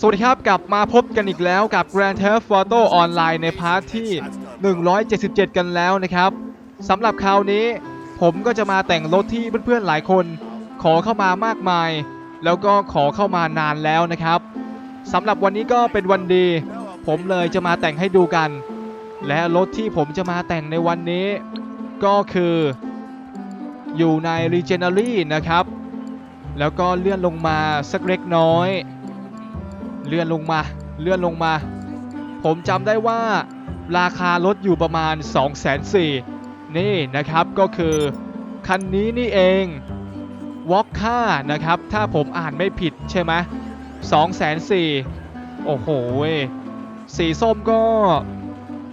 สวัสดีครับกลับมาพบกันอีกแล้วกับ Grand Theft Auto Online ในพาร์ทที่ 177 กันแล้วนะครับสำหรับคราวนี้ผมก็จะมาแต่งรถที่เพื่อนๆหลายคน ขอเข้ามามากมาย แล้วก็ขอเข้ามานานแล้วนะครับสำหรับวันนี้ก็เป็นวันดี ผมเลยจะมาแต่งให้ดูกัน และรถที่ผมจะมาแต่งในวันนี้ ก็คือ อยู่ใน Regenery นะครับ แล้วก็เลื่อนลงมาสักเล็กน้อย เลื่อนลงมาเลื่อนลงมา ผมจำได้ว่าราคารถอยู่ประมาณ 2 4 0 0 0นี่นะครับก็คือคันนี้นี่เองวอลค่านะครับ ถ้าผมอ่านไม่ผิดใช่ไหม2 4 0 0 0โอ้โห สีส้มก็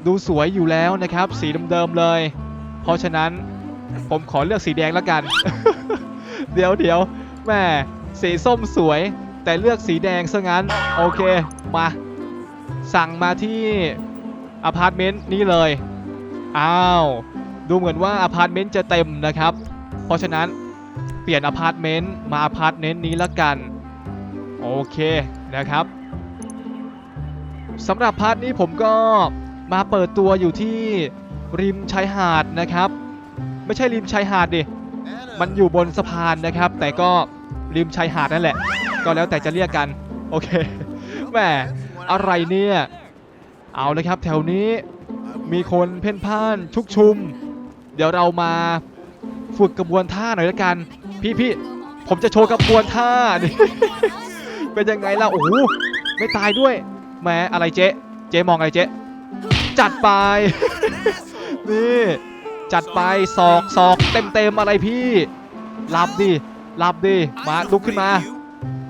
ดูสวยอยู่แล้วนะครับ สีเดิมๆเลย เพราะฉะนั้นผมขอเลือกสีแดงแล้วกัน เดี๋ยวเดี๋ยวแม่สีส้มสวย แต่เลือกสีแดงซะงั้น โอเค มา สั่งมาที่อพาร์ตเมนต์นี้เลย อ้าว ดูเหมือนว่าอพาร์ตเมนต์จะเต็มนะครับ เพราะฉะนั้นเปลี่ยนอพาร์ตเมนต์มาอพาร์ตเมนต์นี้ละกัน โอเคนะครับสำหรับพาร์ทนี้ผมก็มาเปิดตัวอยู่ที่ริมชายหาดนะครับ ไม่ใช่ริมชายหาดดิ มันอยู่บนสะพานนะครับ แต่ก็ ริมชายหาดนั่นแหละ ก็แล้วแต่จะเรียกกัน โอเคแหมอะไรเนี่ย เอาเลยครับแถวนี้มีคนเพ่นพ่านชุกชุม เดี๋ยวเรามาฝึกกระบวนท่าหน่อยละกัน พี่พี่ผมจะโชว์กระบวนท่านี่เป็นยังไงล่ะโอ้โหไม่ตายด้วยแหมอะไรเจ๊เจ๊มองอะไรเจ๊จัดไปนี่จัดไปศอกศอกเต็มเต็มอะไรพี่รับดิ รับดิมาลุกขึ้นมา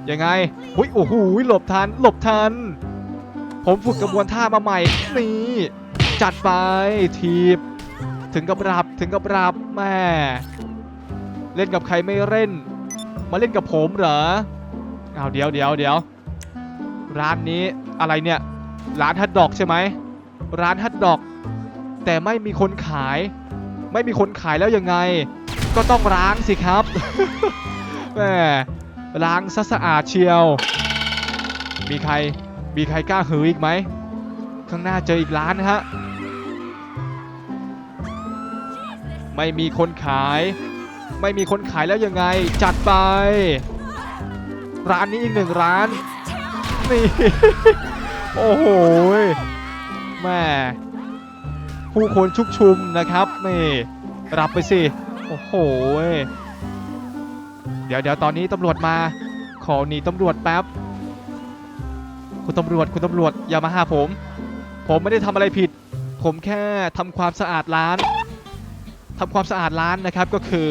ยังไงหุยโอ้โหหลบทันหลบทัน ผมฝึกกระบวนท่ามาใหม่นี่จัดไปทีบ ถึงกับรับถึงกับรับแม่เล่นกับใครไม่เล่น มาเล่นกับผมเหรอเอาเดี๋ยวเดี๋ยวเดี๋ยวร้านนี้อะไรเนี่ย ร้านฮัทดอกใช่ไหมร้านฮัทดอก แต่ไม่มีคนขาย ไม่มีคนขายแล้วยังไง ก็ต้องล้างสิครับ แหมล้างซะสะอาดเชียว มีใคร มีใครกล้าหืออีกไหม ข้างหน้าเจออีกร้านนะฮะ ไม่มีคนขาย ไม่มีคนขายแล้วยังไง จัดไป ร้านนี้อีกหนึ่งร้าน นี่ โอ้โห แม่ผู้คนชุกชุมนะครับ นี่ รับไปสิ โอ้โห ดี๋ยวเดี๋ยวตอนนี้ตำรวจมา ขอหนีตำรวจแป๊บ คุณตำรวจคุณตำรวจอย่ามาหาผม ผมไม่ได้ทำอะไรผิด ผมแค่ทำความสะอาดร้านทำความสะอาดร้านนะครับก็คือ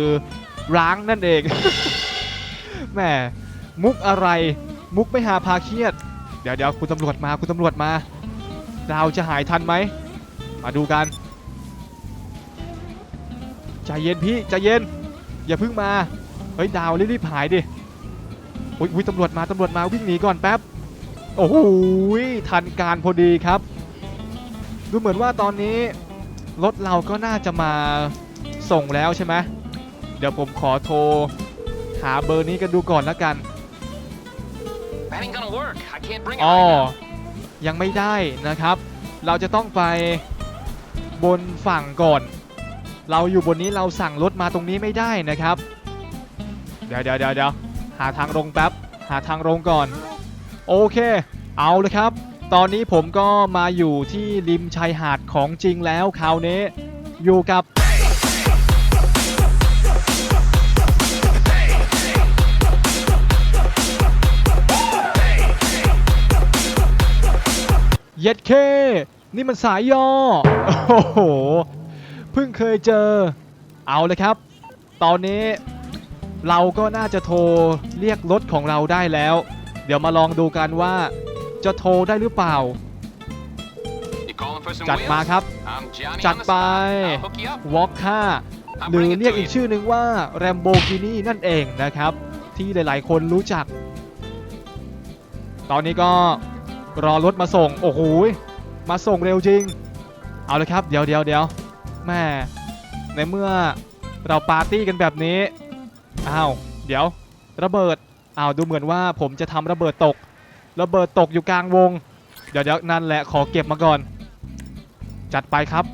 ล้างนั่นเอง แหมมุกอะไร มุกไม่หาพาเครียด เดี๋ยวเดี๋ยวคุณตำรวจมาคุณตำรวจมาเราจะหายทันไหม มาดูกันใจเย็นพี่ใจเย็น อย่าเพิ่งมา ฮ้ยดาวรีบๆหายดิอุ้ยอุ๊ยตำรวจมาตำรวจมาวิ่งหนีก่อนแป๊บโอ้โหยทันการพอดีครับ ดูเหมือนว่าตอนนี้รถเราก็น่าจะมาส่งแล้วใช่ไหมเดี๋ยวผมขอโทรหาเบอร์นี้กันดูก่อนแล้วกัน That ain't gonna work. I can't bring it อ๋อ right now. ยังไม่ได้นะครับ เราจะต้องไปบนฝั่งก่อน เราอยู่บนนี้เราสั่งรถมาตรงนี้ไม่ได้นะครับเดี๋ยวเดี๋ยวเดี๋ยวเดี๋ยวหาทางลงแป๊บ หาทางลงก่อน โอเค เอาเลยครับ ตอนนี้ผมก็มาอยู่ที่ริมชายหาดของจริงแล้วคราวนี้ อยู่กับเย็ดเค นี่มันสายย่อโอ้โห เพิ่งเคยเจอ เอาเลยครับ ตอนนี้ เราก็น่าจะโทรเรียกรถของเราได้แล้ว เดี๋ยวมาลองดูกันว่าจะโทรได้หรือเปล่า จัดมาครับ จัดไปวอลค่าหรือเรียกอีกชื่อหนึ่งว่า Lamborghini นั่นเองนะครับ ที่หลายๆ คนรู้จัก ตอนนี้ก็รอรถมาส่ง โอ้โหมาส่งเร็วจริง เอาเลยครับ เดี๋ยวเดี๋ยวเดี๋ยวแม่ในเมื่อเราปาร์ตี้กันแบบนี้ อ้าว เดี๋ยว ระเบิด อ้าว ดูเหมือนว่าผมจะทำระเบิดตก ระเบิดตกอยู่กลางวง เดี๋ยวเดี๋ยวนั่นแหละ ขอเก็บมาก่อน จัดไปครับ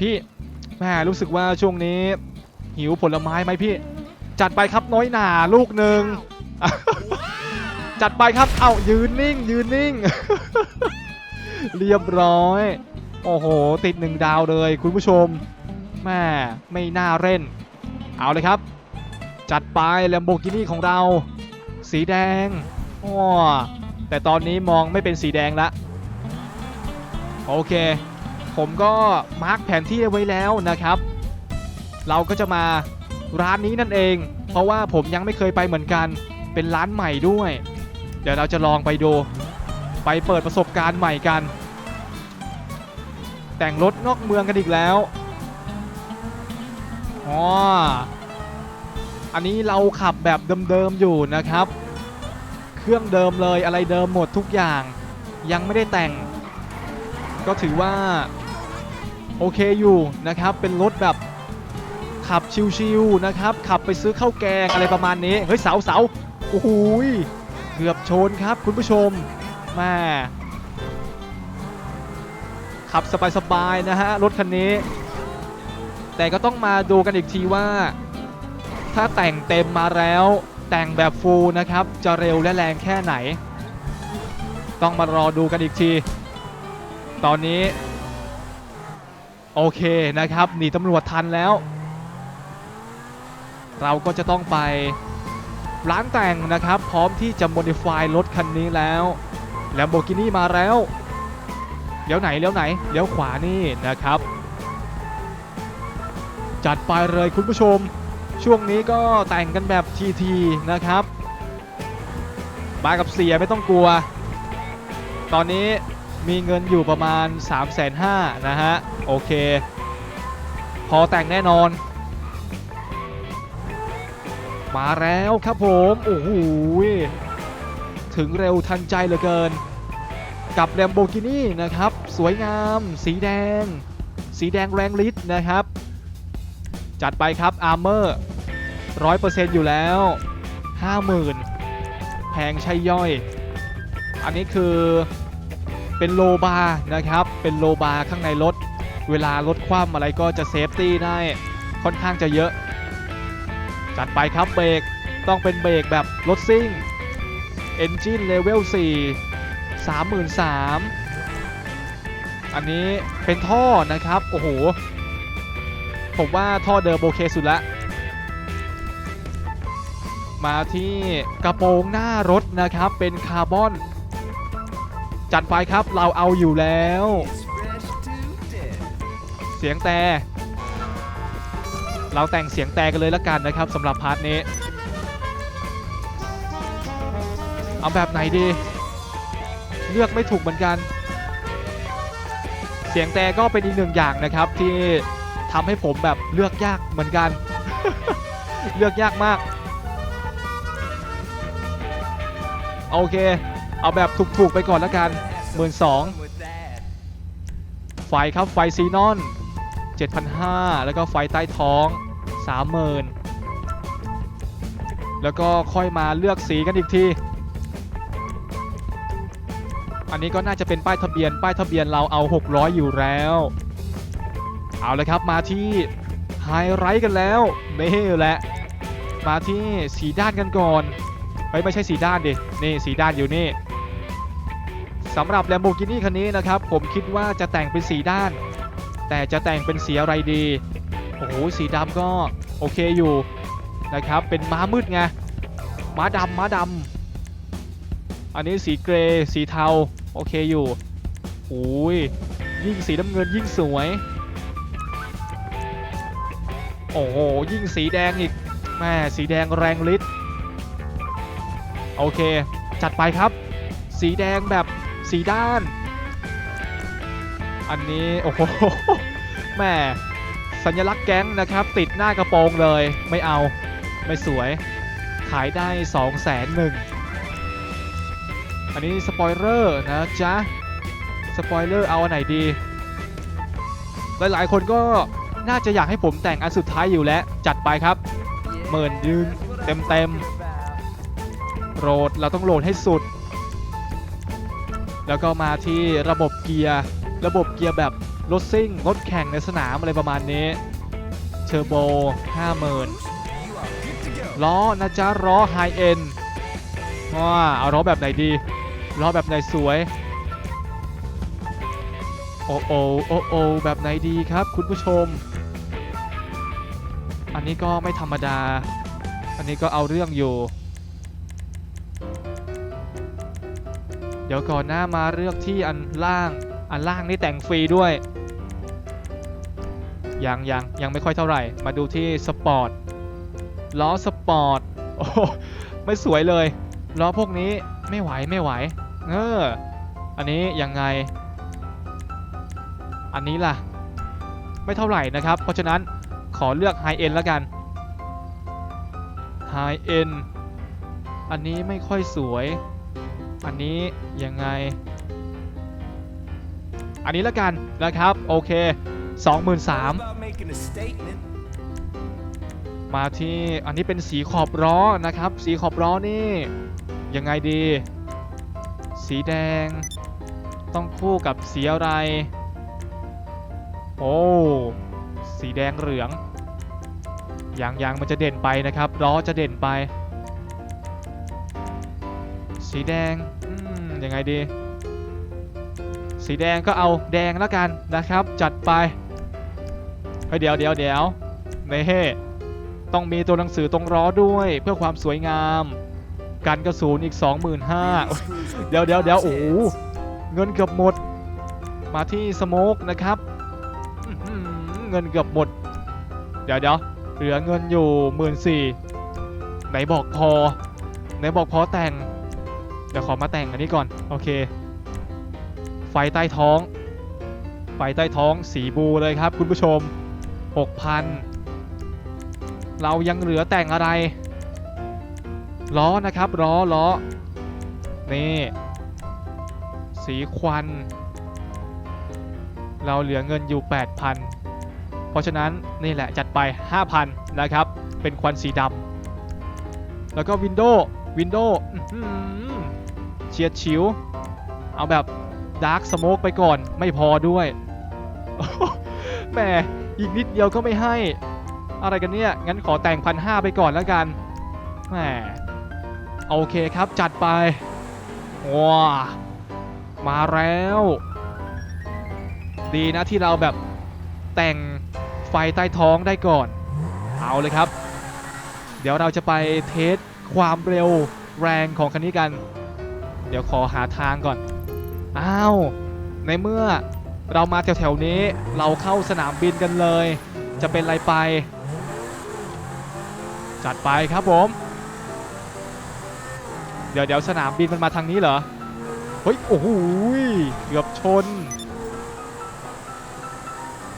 พี่แม่รู้สึกว่าช่วงนี้ หิวผลไม้ไหมพี่ จัดไปครับน้อยหนาลูกหนึ่ง จัดไปครับ เอ้ายืนนิ่ง ยืนนิ่ง เรียบร้อย โอ้โห ติดหนึ่งดาวเลยคุณผู้ชมแม่ไม่น่าเล่น เอาเลยครับ จัดไป Lamborghini ของเรา สีแดงอ้อแต่ตอนนี้มองไม่เป็นสีแดงละโอเค ผมก็มาร์กแผนที่ไว้แล้วนะครับ เราก็จะมาร้านนี้นั่นเอง เพราะว่าผมยังไม่เคยไปเหมือนกัน เป็นร้านใหม่ด้วย เดี๋ยวเราจะลองไปดู ไปเปิดประสบการณ์ใหม่กัน แต่งรถนอกเมืองกันอีกแล้วอ๋อ อันนี้เราขับแบบเดิมๆอยู่นะครับ เครื่องเดิมเลยอะไรเดิมหมดทุกอย่าง ยังไม่ได้แต่ง ก็ถือว่าโอเคอยู่นะครับ เป็นรถแบบขับชิวๆนะครับ ขับไปซื้อข้าวแกงอะไรประมาณนี้ เฮ้ยเสาเสาโอ้โหเกือบชนครับคุณผู้ชมแม่ขับสบายๆนะฮะรถคันนี้ แต่ก็ต้องมาดูกันอีกทีว่า ถ้าแต่งเต็มมาแล้ว แต่งแบบฟูลนะครับ จะเร็วและแรงแค่ไหน ต้องมารอดูกันอีกที ตอนนี้ โอเคนะครับหนีตำรวจทันแล้ว เราก็จะต้องไปร้านแต่งนะครับ พร้อมที่จะ modify รถคันนี้แล้ว Lamborghini มาแล้วเลี้ยวไหนเลี้ยวไหนเลี้ยวขวานี่นะครับ จัดไปเลยคุณผู้ชม ช่วงนี้ก็แต่งกันแบบทีๆนะครับมากับเสียไม่ต้องกลัว ตอนนี้มีเงินอยู่ประมาณ 3 5 0 0 0 0นะฮะ โอเค พอแต่งแน่นอน มาแล้วครับผม โอ้โหถึงเร็วทันใจเหลือเกิน กับ Lamborghini นะครับ สวยงาม สีแดง สีแดงแรงฤทธิ์นะครับ จัดไปครับ Armor 100%อยู่แล้ว 50,000 แพงใช่ย่อย อันนี้คือเป็นโลบาร์นะครับ เป็นโลบาร์ข้างในรถ เวลารถคว่ำอะไรก็จะเซฟตี้ได้ค่อนข้างจะเยอะ จัดไปครับเบรกต้องเป็นเบรกแบบรถซิ่ง Engine Level 4 33,000อันนี้เป็นท่อนะครับ โอ้โห ผมว่าท่อเดิมโอเคสุดละมาที่กระโปรงหน้ารถนะครับเป็นคาร์บอน จัดไปครับเราเอาอยู่แล้ว เสียงแต่ เราแต่งเสียงแต่กันเลยละกันนะครับสำหรับพาร์ทนี้ เอาแบบไหนดี เลือกไม่ถูกเหมือนกัน เสียงแต่ก็เป็นอีกหนึ่งอย่างนะครับที่ ทำให้ผมแบบเลือกยากเหมือนกัน เลือกยากมาก โอเค เอาแบบถูกๆไปก่อนแล้วกันหมื่นสองไฟครับไฟซีนอน 7,500 แล้วก็ไฟใต้ท้อง 30,000 แล้วก็ค่อยมาเลือกสีกันอีกที อันนี้ก็น่าจะเป็นป้ายทะเบียน ป้ายทะเบียนเราเอา 600 อยู่แล้ว เอาลยครับมาที่ไฮไลท์กันแล้วนี่แหละมาที่สีด้านกันก่อนเฮ้ยไม่ใช่สีด้านดินี่สีด้านอยู่นี่สำหรับ Lamborghini คันนี้นะครับ ผมคิดว่าจะแต่งเป็นสีด้าน แต่จะแต่งเป็นสีอะไรดี โอ้โหสีดำก็โอเคอยู่นะครับ เป็นม้ามืดไงม้าดำม้าดำอันนี้สีเกรย์สีเทา โอเคอยู่โอ้ยยิ่งสีน้ำเงินยิ่งสวย โอ้โหยิ่งสีแดงอีกแม่สีแดงแรงฤทธิ์โอเค จัดไปครับ สีแดงแบบสีด้าน อันนี้โอ้โหแม่สัญลักษณ์แก๊งนะครับ ติดหน้ากระโปรงเลยไม่เอาไม่สวย ขายได้2องแสนหนึ่งอันนี้สปอยเลอร์นะจ๊ะ สปอยเลอร์เอาอันไหนดี หลายๆคนก็ น่าจะอยากให้ผมแต่งอันสุดท้ายอยู่แล้ว จัดไปครับหมื่นยืนเต็มเต็มๆโหลดเราต้องโหลดให้สุด แล้วก็มาที่ระบบเกียร์ระบบเกียร์แบบรถซิ่งรถแข่งในสนามอะไรประมาณนี้เทอร์โบ50,000ล้อนะจ๊ะล้อไฮเอ็นว้าเอาล้อแบบไหนดีล้อแบบไหนสวยโอโอโอโอแบบไหนดีครับคุณผู้ชม อันนี้ก็ไม่ธรรมดา อันนี้ก็เอาเรื่องอยู่ เดี๋ยวก่อนหน้ามาเลือกที่อันล่าง อันล่างนี่แต่งฟรีด้วย ยังยังยังไม่ค่อยเท่าไหร่ มาดูที่สปอร์ต ล้อสปอร์ต โอ้ไม่สวยเลย ล้อพวกนี้ไม่ไหวไม่ไหว เออ อันนี้ยังไง อันนี้ล่ะ ไม่เท่าไหร่นะครับ เพราะฉะนั้น ขอเลือกไฮเอ็นแล้วกันไฮเอ็นอันนี้ไม่ค่อยสวย อันนี้ยังไง อันนี้แล้วกันนะครับ โอเค 23,000 about making a statement. มาที่อันนี้เป็นสีขอบล้อนะครับ สีขอบล้อนี่ยังไงดี สีแดง ต้องคู่กับสีอะไร โอ้ สีแดงเหลือง ยางยางมันจะเด่นไปนะครับล้อจะเด่นไป สีแดงยังไงดี สีแดงก็เอาแดงแล้วกันนะครับ จัดไปเฮ้ยเดี๋ยวเดี๋ยวเดี๋ยวเน่ต้องมีตัวหนังสือตรงล้อด้วยเพื่อความสวยงาม กันกระสุนอีก 25,000เดี๋ยวเดี๋ยวเดี๋ยวโอ้เงินเกือบหมด มาที่สโมกนะครับเงินเกือบหมด เดี๋ยวเดี๋ยว เหลือเงินอยู่หมื่นสี่ไหนบอกพอ ไหนบอกพอแต่ง เดี๋ยวขอมาแต่งอันนี้ก่อน โอเค ไฟใต้ท้อง ไฟใต้ท้องสีบูเลยครับคุณผู้ชม 6,000 เรายังเหลือแต่งอะไร ล้อนะครับล้อล้อ นี่ สีควัน เราเหลือเงินอยู่ 8,000 เพราะฉะนั้นนี่แหละจัดไป 5,000 นะครับ เป็นควันสีดำแล้วก็วินโดว์วินโดว์เฉียดฉิว เอาแบบดาร์กสโมกไปก่อนไม่พอด้วยแหมอีกนิดเดียวก็ไม่ให้ อะไรกันเนี่ย งั้นขอแต่งพันห้าไปก่อนแล้วกันแหมโอเคครับจัดไปว้ามาแล้ว ดีนะที่เราแบบแต่ง ไฟใต้ท้องได้ก่อน เอาเลยครับ เดี๋ยวเราจะไปเทสความเร็วแรงของคันนี้กัน เดี๋ยวขอหาทางก่อน อ้าว ในเมื่อเรามาแถวๆนี้เราเข้าสนามบินกันเลย จะเป็นไรไป จัดไปครับผม เดี๋ยวเดี๋ยวสนามบินมันมาทางนี้เหรอ เฮ้ย โอ้โหยเกือบชน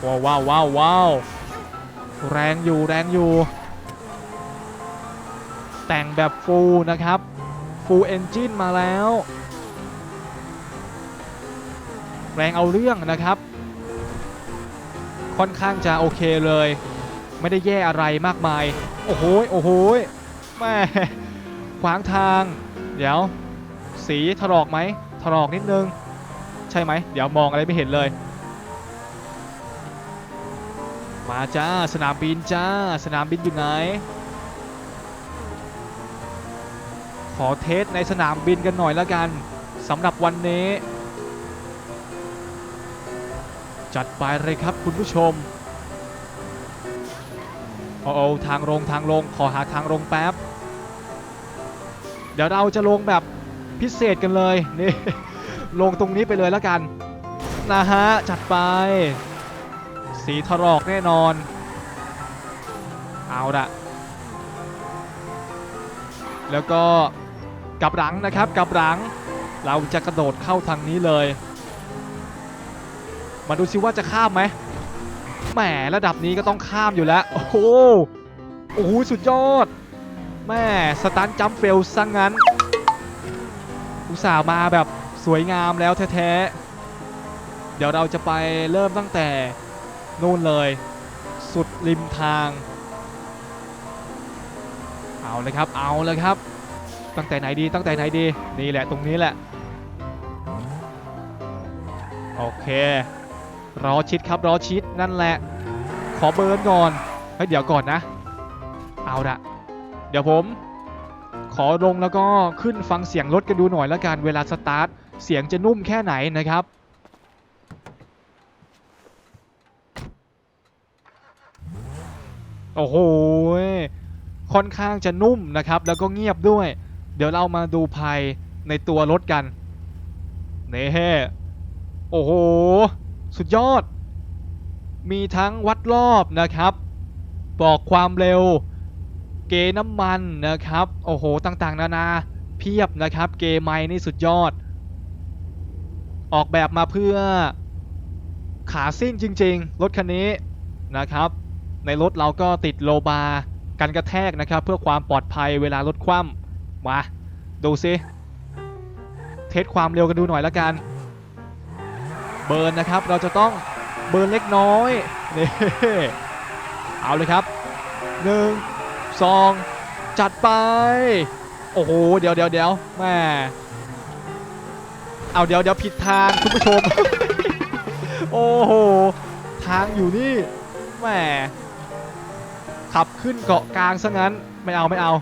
ว้าวว้าวว้าววาวแรงอยู่แรงอยู่ แต่งแบบฟูลนะครับฟูลเอนจินมาแล้ว แรงเอาเรื่องนะครับ ค่อนข้างจะโอเคเลย ไม่ได้แย่อะไรมากมาย โอ้โหโอ้โหแม่ขวางทาง เดี๋ยว สีถลอกไหมถลอกนิดนึง ใช่ไหม เดี๋ยวมองอะไรไม่เห็นเลย มาจ้าสนามบินจ้า สนามบินอยู่ไหน ขอเทสในสนามบินกันหน่อยละกันสำหรับวันนี้ จัดไปเลยครับคุณผู้ชมโอ้โอทางลงทางลงขอหาทางลงแป๊บ เดี๋ยวเราจะลงแบบพิเศษกันเลยนี่ลงตรงนี้ไปเลยแล้วกันนะฮะจัดไป สีถลอกแน่นอน เอาละแล้วก็กลับหลังนะครับกลับหลังเราจะกระโดดเข้าทางนี้เลย มาดูซิว่าจะข้ามไหมแหมระดับนี้ก็ต้องข้ามอยู่แล้ว โอ้โหโอ้โหสุดยอดแม่สตันจัมเฟลซะงงั้น อุตส่าห์มาแบบสวยงามแล้วแท้ๆ เดี๋ยวเราจะไปเริ่มตั้งแต่ นู่นเลย สุดริมทาง เอาเลยครับ เอาเลยครับ ตั้งแต่ไหนดีตั้งแต่ไหนดีนี่แหละตรงนี้แหละ โอเครอชิดครับรอชิดนั่นแหละ ขอเบิร์นก่อนเฮ้ยเดี๋ยวก่อนนะ เอาละเดี๋ยวผม ขอลงแล้วก็ขึ้นฟังเสียงรถกันดูหน่อยแล้วกันเวลาสตาร์ทเสียงจะนุ่มแค่ไหนนะครับ โอ้โหค่อนข้างจะนุ่มนะครับ แล้วก็เงียบด้วย เดี๋ยวเรามาดูภายในตัวรถกันเน่โอ้โห สุดยอด มีทั้งวัดรอบนะครับ บอกความเร็ว เกน้ำมันนะครับ โอ้โห ต่างๆ นานา เพียบนะครับ เกไมค์นี่สุดยอด ออกแบบมาเพื่อขาซิ่งจริง ๆ รถคันนี้นะครับ ในรถเราก็ติดโลบาร์กันกระแทกนะครับ เพื่อความปลอดภัยเวลารถคว่ำมาดูซิเทสความเร็วกันดูหน่อยละกัน เบิร์นนะครับเราจะต้องเบิร์นเล็กน้อยนี่เอาเลยครับ1 2จัดไป โอ้โห เดี๋ยวเดี๋ยวเดี๋ยวแม่เอาเดี๋ยวเดี๋ยวผิดทางคุณผู้ชม โอ้โห ทางอยู่นี่แม่ ขับขึ้นเกาะกลางซะงั้นไม่เอาไม่เอา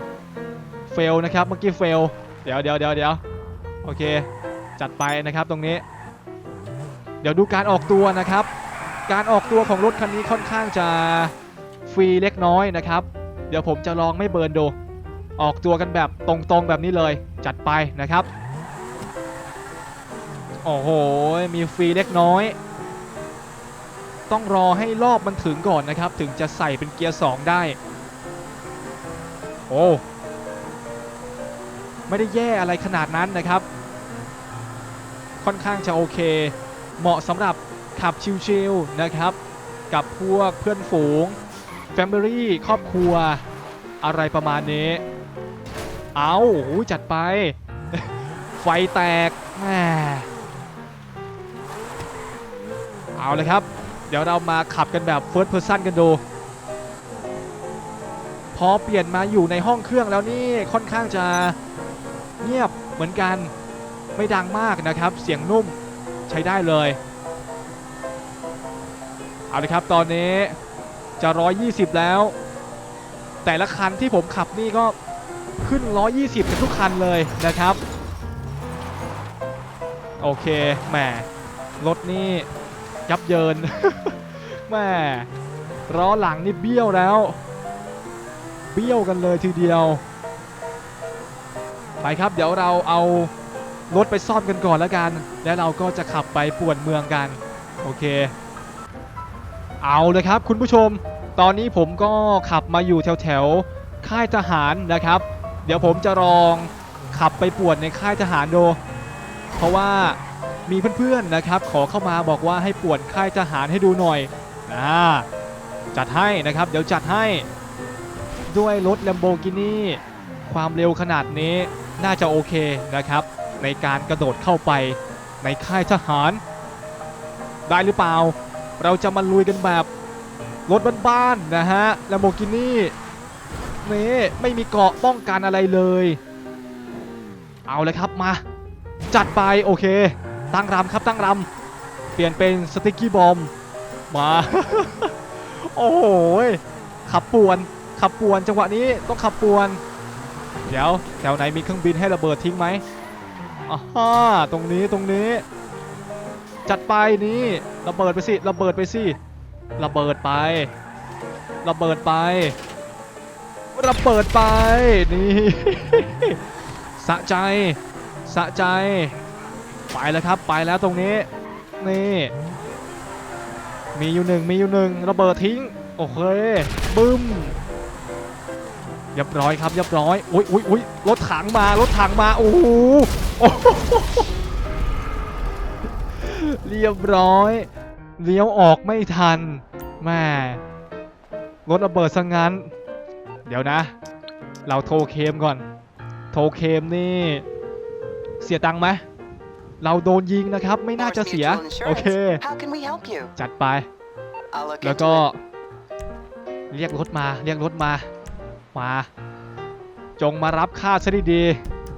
เฟลนะครับเมื่อกี้เฟลเดี๋ยวเดี๋ยวเดี๋ยวเดี๋ยวโอเค จัดไปนะครับตรงนี้ เดี๋ยวดูการออกตัวนะครับ การออกตัวของรถคันนี้ค่อนข้างจะฟรีเล็กน้อยนะครับ เดี๋ยวผมจะลองไม่เบิร์นดู ออกตัวกันแบบตรงๆแบบนี้เลยจัดไปนะครับโอ้โหมีฟรีเล็กน้อย ต้องรอให้รอบมันถึงก่อนนะครับ ถึงจะใส่เป็นเกียร์ 2 ได้ โอ้ ไม่ได้แย่อะไรขนาดนั้นนะครับ ค่อนข้างจะโอเค เหมาะสำหรับขับชิลๆนะครับ กับพวกเพื่อนฝูง Family ครอบครัว อะไรประมาณนี้ เอาโอ้ยจัดไป ไฟแตกแหมเอาเลยครับ เดี๋ยวเรามาขับกันแบบ First Person กันดู พอเปลี่ยนมาอยู่ในห้องเครื่องแล้วนี่ค่อนข้างจะเงียบเหมือนกันไม่ดังมากนะครับ เสียงนุ่มใช้ได้เลย เอาเลยครับตอนนี้จะ 120 แล้ว แต่ละคันที่ผมขับนี่ก็ขึ้น 120กันทุกคันเลยนะครับ โอเคแหมรถนี่ ยับเยินแหมล้อหลังนี่เบี้ยวแล้ว เบี้ยวกันเลยทีเดียว ไปครับเดี๋ยวเราเอารถไปซ่อมกันก่อนแล้วกัน แล้วเราก็จะขับไปป่วนเมืองกัน โอเค เอาเลยครับคุณผู้ชม ตอนนี้ผมก็ขับมาอยู่แถวแถวค่ายทหารนะครับ เดี๋ยวผมจะลองขับไปป่วนในค่ายทหารดู เพราะว่า มีเพื่อนๆนะครับ ขอเข้ามาบอกว่าให้ปวนค่ายทหารให้ดูหน่อยนะจัดให้นะครับเดี๋ยวจัดให้ ด้วยรถ Lamborghini ความเร็วขนาดนี้น่าจะโอเคนะครับ ในการกระโดดเข้าไปในค่ายทหาร ได้หรือเปล่า เราจะมาลุยกันแบบรถบ้านๆนะฮะ Lamborghini นี่ไม่มีเกาะป้องกันอะไรเลย เอาเลยครับมา จัดไปโอเค ตั้งรำครับตั้งรำเปลี่ยนเป็นสติกกี้บอมมา โอ้โหขับป่วนขับป่วนจังหวะนี้ต้องขับป่วน เดี๋ยวแถวไหนมีเครื่องบินให้ระเบิดทิ้งไหมอ่าฮะตรงนี้ตรงนี้ จัดไปนี่ระเบิดไปสิระเบิดไปสิระเบิดไประเบิดไประเบิดไปนี่สะใจสะใจ ไปแล้วครับไปแล้วตรงนี้นี่มีอยู่หนึ่งมีอยู่หนึ่งระเบิดทิ้งโอเคบึ้มเรียบร้อยครับเรียบร้อยอุ้ยอุ้ยอุ้ยรถถังมารถถังมาโอ้โหเรียบร้อยเลี้ยวออกไม่ทันแม่รถระเบิดซะงั้น เดี๋ยวนะ เราโทรเคมก่อน โทรเคมนี่ เสียตังค์ไหม เราโดนยิงนะครับไม่น่าจะเสีย โอเค How can we help you? จัดไป I'll look แล้ว into ก็ it. เรียกรถมาเรียกรถมา มา จงมารับค่าซะดี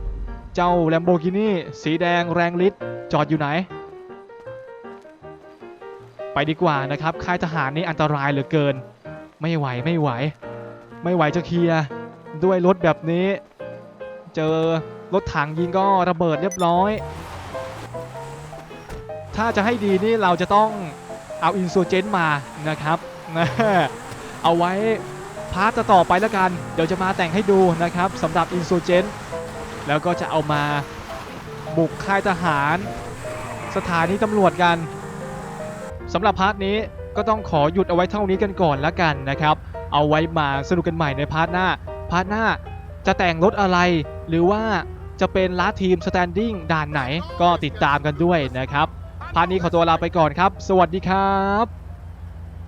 ๆเจ้า Lamborghini สีแดงแรงฤทธิ์จอดอยู่ไหน ไปดีกว่านะครับ ค่ายทหารนี่อันตรายเหลือเกิน ไม่ไหวไม่ไหว ไม่ไหวจะเคลียร์ด้วยรถแบบนี้ เจอรถถังยิงก็ระเบิดเรียบร้อย ถ้าจะให้ดีนี่เราจะต้องเอาอินโซเจนมานะครับนะเอาไว้พาร์ทต่อไปแล้วกัน เดี๋ยวจะมาแต่งให้ดูนะครับสำหรับอินโซเจนแล้วก็จะเอามาบุกค่ายทหาร สถานีตำรวจกันสำหรับพาร์ทนี้ก็ต้องขอหยุดเอาไว้เท่านี้กันก่อนแล้วกันนะครับ เอาไว้มาสนุกกันใหม่ในพาร์ทหน้า พาร์ทหน้าจะแต่งรถอะไร หรือว่าจะเป็นล้าทีมสแตนดิ้งด่านไหนก็ติดตามกันด้วยนะครับ พาร์ทนี้ขอตัวลาไปก่อนครับ สวัสดีครับ